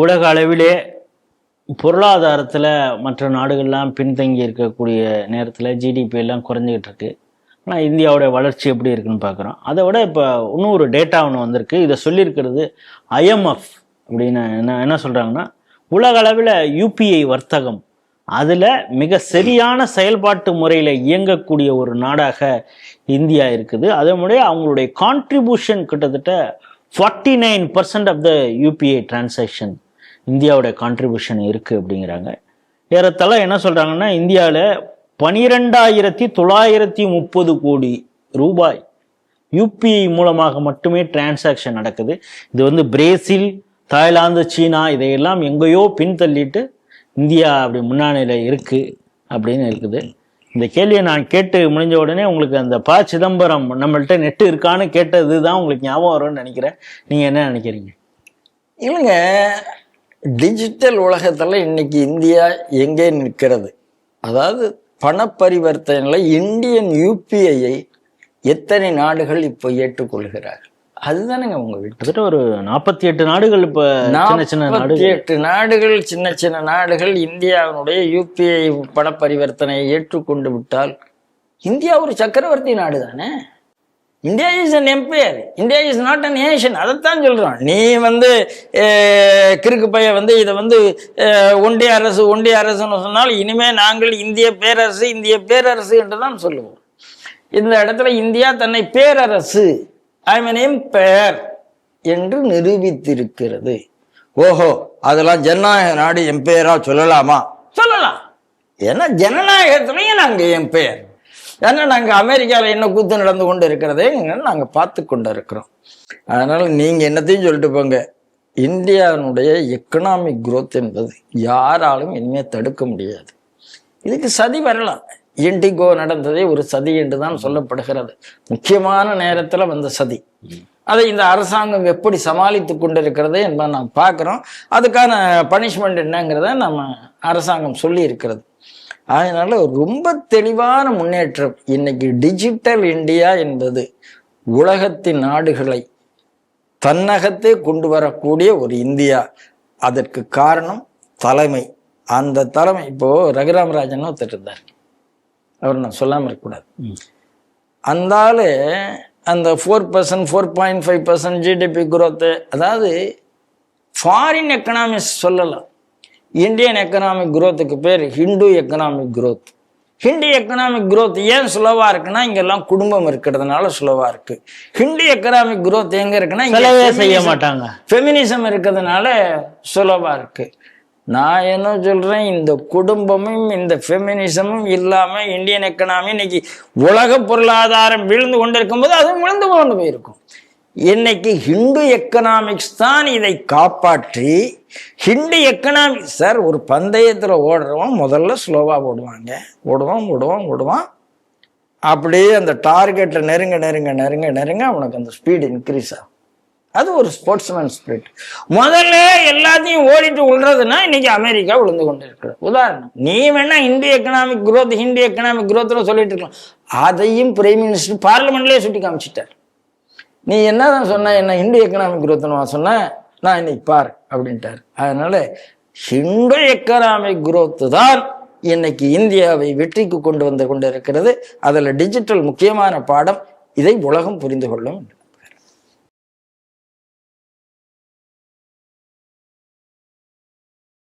உலக அளவிலே பொருளாதாரத்தில் மற்ற நாடுகள்லாம் பின்தங்கி இருக்கக்கூடிய நேரத்தில் ஜிடிபி எல்லாம் குறைஞ்சிக்கிட்டு இருக்கு. ஆனால் இந்தியாவுடைய வளர்ச்சி எப்படி இருக்குன்னு பார்க்குறோம் அதை விட இப்போ இன்னும் ஒரு டேட்டா ஒன்று வந்திருக்கு. இதை சொல்லியிருக்கிறது ஐஎம்எஃப் அப்படின்னு என்ன என்ன சொல்கிறாங்கன்னா உலக அளவில் யூபிஐ வர்த்தகம். அதில் மிக சரியான செயல்பாட்டு முறையில் இயங்கக்கூடிய ஒரு நாடாக இந்தியா இருக்குது. அதே மாதிரி அவங்களுடைய கான்ட்ரிபியூஷன் கிட்டத்தட்ட forty nine percent of the UPI transaction இந்தியாவோட கான்ட்ரிபியூஷன் இருக்குது அப்படிங்கிறாங்க. ஏறத்தாழ என்ன சொல்கிறாங்கன்னா இந்தியாவில் பனிரெண்டாயிரத்தி தொள்ளாயிரத்தி முப்பது கோடி ரூபாய் யூபிஐ மூலமாக மட்டுமே டிரான்சாக்ஷன் நடக்குது. இது வந்து பிரேசில் தாய்லாந்து சீனா இதையெல்லாம் எங்கேயோ பின்தள்ளிட்டு இந்தியா அப்படி முன்னணியில் இருக்குது அப்படின்னு இருக்குது. இந்த கேள்வியை நான் கேட்டு முடிஞ்ச உடனே உங்களுக்கு அந்த ப சிதம்பரம் நம்மள்கிட்ட நெட்டு இருக்கான்னு கேட்டது தான் உங்களுக்கு ஞாபகம் வரும்னு நினைக்கிறேன். நீங்கள் என்ன நினைக்கிறீங்க? இல்லைங்க. டிஜிட்டல் உலகத்துல இன்னைக்கு இந்தியா எங்கே நிற்கிறது? அதாவது பண பரிவர்த்தனையில் இந்தியன் யூபிஐயை எத்தனை நாடுகள் இப்போ ஏற்றுக்கொள்கிறார் அதுதானேங்க உங்க கிட்டத்தட்ட ஒரு நாற்பத்தி எட்டு நாடுகள் இப்போ நாற்பத்தி எட்டு நாடுகள் சின்ன சின்ன நாடுகள் இந்தியாவினுடைய யூபிஐ பண பரிவர்த்தனையை ஏற்றுக்கொண்டு விட்டால் இந்தியா ஒரு சக்கரவர்த்தி நாடு தானே India is an empire India is not a nation அதைத்தான் சொல்றோம் நீ வந்து கிறுக்கு பைய வந்து இதை வந்து ஒன்றிய அரசு ஒன்றிய அரசுன்னு சொன்னால் இனிமே நாங்கள் இந்திய பேரரசு இந்திய பேரரசு என்று தான் சொல்லுவோம். இந்த இடத்துல இந்தியா தன்னை பேரரசு ஐமனையும் பெயர் என்று நிரூபித்திருக்கிறது. ஓஹோ அதெல்லாம் ஜனநாயக நாடு என் பெயரா சொல்லலாமா? சொல்லலாம். ஏன்னா ஜனநாயகத்திலையும் நாங்க என் பெயர் ஏன்னா நாங்கள் அமெரிக்காவில் என்ன கூத்து நடந்து கொண்டு இருக்கிறதே நாங்கள் பார்த்து கொண்டு இருக்கிறோம் அதனால் நீங்கள் என்னத்தையும் சொல்லிட்டு போங்க. இந்தியாவினுடைய எக்கனாமிக் குரோத் என்பது யாராலும் இனிமேல் தடுக்க முடியாது. இதுக்கு சதி வரலாம். இண்டிகோ நடந்ததே ஒரு சதி என்று தான் சொல்லப்படுகிறது. முக்கியமான நேரத்தில் வந்த சதி. அதை இந்த அரசாங்கம் எப்படி சமாளித்து கொண்டிருக்கிறது என்பதை நாம் பார்க்குறோம். அதுக்கான பனிஷ்மெண்ட் என்னங்கிறத நம்ம அரசாங்கம் சொல்லி இருக்கிறது அதனால ரொம்ப தெளிவான முன்னேற்றம். இன்னைக்கு டிஜிட்டல் இந்தியா என்பது உலகத்தின் நாடுகளை தன்னகத்தே கொண்டு வரக்கூடிய ஒரு இந்தியா. அதற்கு காரணம் தலைமை. அந்த தலைமை இப்போ ரகுராமராஜன் ஒருத்தர் இருந்தார். அவர் நான் சொல்லாம இருக்கக்கூடாது. அந்த ஆளு அந்த four percent four point five percent GDP growth அதாவது ஃபாரின் எக்கனாமிக்ஸ் சொல்லலாம். இந்தியன் எக்கனாமிக் குரோத்துக்கு பேர் Hindu economic growth. Hindi economic growth ஏன் ஸ்லோவா இருக்குன்னா இங்கெல்லாம் குடும்பம் இருக்கிறதுனால ஸ்லோவா இருக்கு. ஹிந்தி எக்கனாமிக் growth எங்க இருக்குன்னா செலவே செய்ய மாட்டாங்க. ஃபெமினிசம் இருக்கிறதுனால சுலபா இருக்கு. நான் என்ன சொல்றேன் இந்த குடும்பமும் இந்த ஃபெமினிசமும் இல்லாம இந்தியன் எக்கனாமி இன்னைக்கு உலக பொருளாதாரம் விழுந்து கொண்டிருக்கும் போது அதுவும் விழுந்து கொண்டு போயிருக்கும். இன்னைக்கு ஹிந்து எக்கனாமிக்ஸ் தான் இதை காப்பாற்றி ஹிந்து எக்கனாமிக்ஸ் சார் ஒரு பந்தயத்தில் ஓடுறவன் முதல்ல ஸ்லோவாக ஓடுவாங்க. ஓடுவான் ஓடுவான் ஓடுவான். அப்படியே அந்த டார்கெட்டை நெருங்க நெருங்க நெருங்க நெருங்க அவனுக்கு அந்த ஸ்பீடு இன்க்ரீஸ் ஆகும். அது ஒரு ஸ்போர்ட்ஸ்மேன் ஸ்பிரிட் முதல்ல எல்லாத்தையும் ஓடிட்டு விழுறதுன்னா இன்னைக்கு அமெரிக்கா விழுந்து கொண்டு இருக்கிறது உதாரணம் நீ வேணா இந்திய எக்கனாமிக் குரோத் ஹிந்தி எக்கனாமிக் குரோத்னு சொல்லிட்டு இருக்கலாம். அதையும் பிரைம் மினிஸ்டர் பார்லிமெண்ட்லேயே சுட்டி காமிச்சிட்டார். நீ என்னதான் சொன்ன என்ன ஹிந்தி எக்கனாமிக் growthனு சொன்ன நான் இன்னைக்கு பார் அப்படின்ட்டார். அதனால ஹிந்து எக்கனாமிக் குரோத்து தான் இன்னைக்கு இந்தியாவை வெற்றிக்கு கொண்டு வந்து கொண்டு இருக்கிறது அதுல டிஜிட்டல் முக்கியமான பாடம் இதை உலகம் புரிந்து கொள்ளும்.